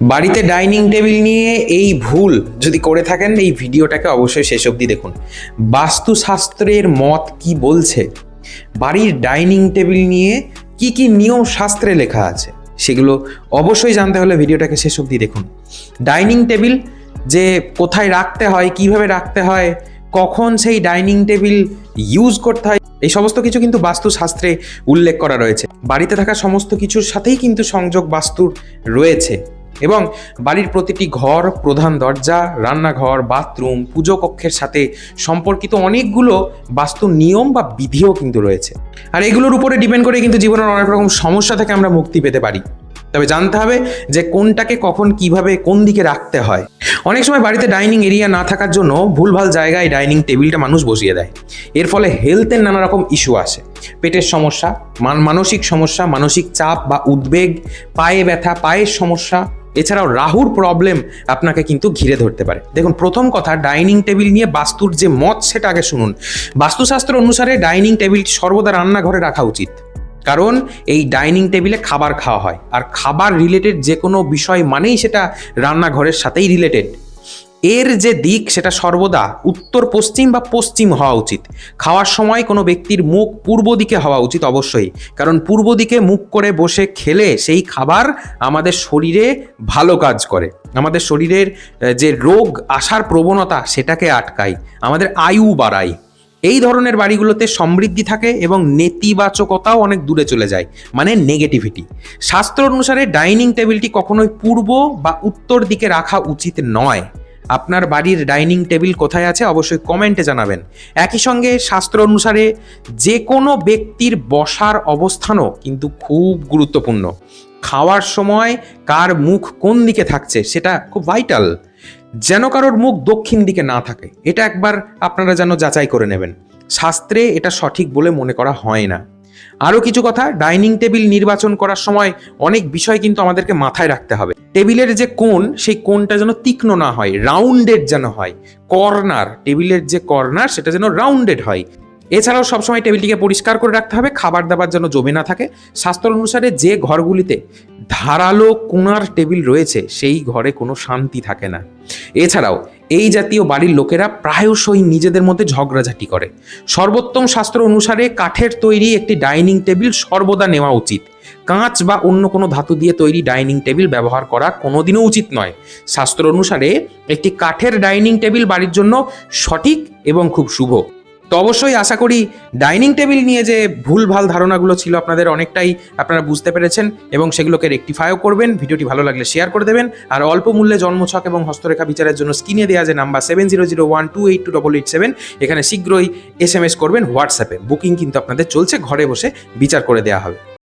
বাড়িতে dining table নিয়ে এই ভুল যদি করে থাকেন, এই ভিডিওটাকে অবশ্যই শেষ অবধি দেখুন। বাস্তুশাস্ত্রের মত কি বলছে? বাড়ির ডাইনিং টেবিল নিয়ে কি কি নিয়ম শাস্ত্রে লেখা আছে? সেগুলো অবশ্যই জানতে হলে ভিডিওটাকে শেষ অবধি দেখুন। ডাইনিং টেবিল যে কোথায় রাখতে হয়, কীভাবে রাখতে হয়, কখন সেই ডাইনিং টেবিল ইউজ করতে হয়, এই সমস্ত কিছু কিন্তু বাস্তুশাস্ত্রে উল্লেখ করা রয়েছে। বাড়িতে থাকা সমস্ত কিছুর সাথেই কিন্তু সংযোগ বাস্তুর রয়েছে। এবং বাড়ির প্রতিটি ঘর, প্রধান দরজা, রান্নাঘর, বাথরুম, পুজো কক্ষের সাথে সম্পর্কিত অনেকগুলো বাস্তু নিয়ম বা বিধিও কিন্তু রয়েছে। আর এগুলোর উপরে ডিপেন্ড করে কিন্তু জীবনের অনেক রকম সমস্যা থেকে আমরা মুক্তি পেতে পারি। তবে জানতে হবে যে কোনটাকে কখন কীভাবে কোন দিকে রাখতে হয়। অনেক সময় বাড়িতে ডাইনিং এরিয়া না থাকার জন্য ভুলভাল জায়গায় ডাইনিং টেবিলটা মানুষ বসিয়ে দেয়। এর ফলে হেলথের নানা রকম ইস্যু আসে। পেটের সমস্যা মান- মানসিক সমস্যা, মানসিক চাপ বা উদ্বেগ, পায়ে ব্যথা, পায়ের সমস্যা এছাড়াও রাহুর প্রবলেম আপনাকে কিন্তু ঘিরে ধরতে পারে। দেখুন, প্রথম কথা ডাইনিং টেবিল নিয়ে বাস্তুর যে মত, সেটা আগে শুনুন। বাস্তুশাস্ত্র অনুসারে ডাইনিং টেবিল সর্বদা রান্নাঘরে রাখা উচিত। কারণ, এই ডাইনিং টেবিলে খাবার খাওয়া হয়। আর খাবার রিলেটেড যে কোনো বিষয় মানেই সেটা রান্নাঘরের সাথেই রিলেটেড এর যে দিক সেটা সর্বদা উত্তর, পশ্চিম বা পশ্চিম হওয়া উচিত। খাওয়ার সময় কোনো ব্যক্তির মুখ পূর্ব দিকে হওয়া উচিত অবশ্যই। কারণ পূর্ব দিকে মুখ করে বসে খেলে সেই খাবার আমাদের শরীরে ভালো কাজ করে। আমাদের শরীরের যে রোগ আসার প্রবণতা সেটাকে আটকায়। আমাদের আয়ু বাড়ায়। এই ধরনের বাড়িগুলোতে সমৃদ্ধি থাকে এবং নেতিবাচকতাও অনেক দূরে চলে যায় মানে নেগেটিভিটি শাস্ত্র অনুসারে ডাইনিং টেবিলটি কখনোই পূর্ব বা উত্তর দিকে রাখা উচিত নয়। আপনার বাড়ির ডাইনিং টেবিল কোথায় আছে অবশ্যই কমেন্টে জানাবেন। একই সঙ্গে শাস্ত্র অনুসারে যে কোনো ব্যক্তির বসার অবস্থানও কিন্তু খুব গুরুত্বপূর্ণ। খাওয়ার সময় কার মুখ কোন দিকে থাকছে সেটা খুব ভাইটাল যেন কারোর মুখ দক্ষিণ দিকে না থাকে। এটা একবার আপনারা যেন যাচাই করে নেবেন। শাস্ত্রে এটা সঠিক বলে মনে করা হয় না। আরও কিছু কথা, ডাইনিং টেবিল নির্বাচন করার সময় অনেক বিষয় কিন্তু আমাদেরকে মাথায় রাখতে হবে। টেবিলের যে কোণ, সেই কোণটা যেন তীক্ষ্ণ না হয় রাউন্ডেড যেন হয়। কর্নার, টেবিলের যে কর্নার, সেটা যেন রাউন্ডেড হয়। এছাড়াও সবসময় টেবিলটিকে পরিষ্কার করে রাখতে হবে, খাবার দাবার যেন জমে না থাকে। স্বাস্থ্য অনুসারে যে ঘরগুলিতে ধারালো কোণার টেবিল রয়েছে, সেই ঘরে কোনো শান্তি থাকে না। এছাড়াও, এই জাতীয় বাড়ির লোকেরা প্রায়শই নিজেদের মধ্যে ঝগড়াঝাটি করে। সর্বোত্তম শাস্ত্র অনুসারে কাঠের তৈরি একটি ডাইনিং টেবিল সর্বদা নেওয়া উচিত। কাঁচ বা অন্য কোনো ধাতু দিয়ে তৈরি ডাইনিং টেবিল ব্যবহার করা কোনোদিনও উচিত নয়। শাস্ত্র অনুসারে একটি কাঠের ডাইনিং টেবিল বাড়ির জন্য সঠিক এবং খুব শুভ। তো অবশ্যই আশা করি ডাইনিং টেবিল নিয়ে যে ভুল ভালো ধারণাগুলো ছিল আপনাদের অনেকটাই আপনারা বুঝতে পেরেছেন এবং সেগুলোকে রেকটিফাইও করবেন। ভিডিওটি ভালো লাগলে শেয়ার করে দেবেন। আর অল্প মূল্যে জন্মছক এবং হস্তরেখা বিচারের জন্য স্ক্রিনে দেওয়া যে number seven zero zero one two eight two double eight seven এখানে শীঘ্রই এস এম এস করবেন হোয়াটসঅ্যাপে বুকিং কিন্তু আপনাদের চলছে, ঘরে বসে বিচার করে দেওয়া হবে।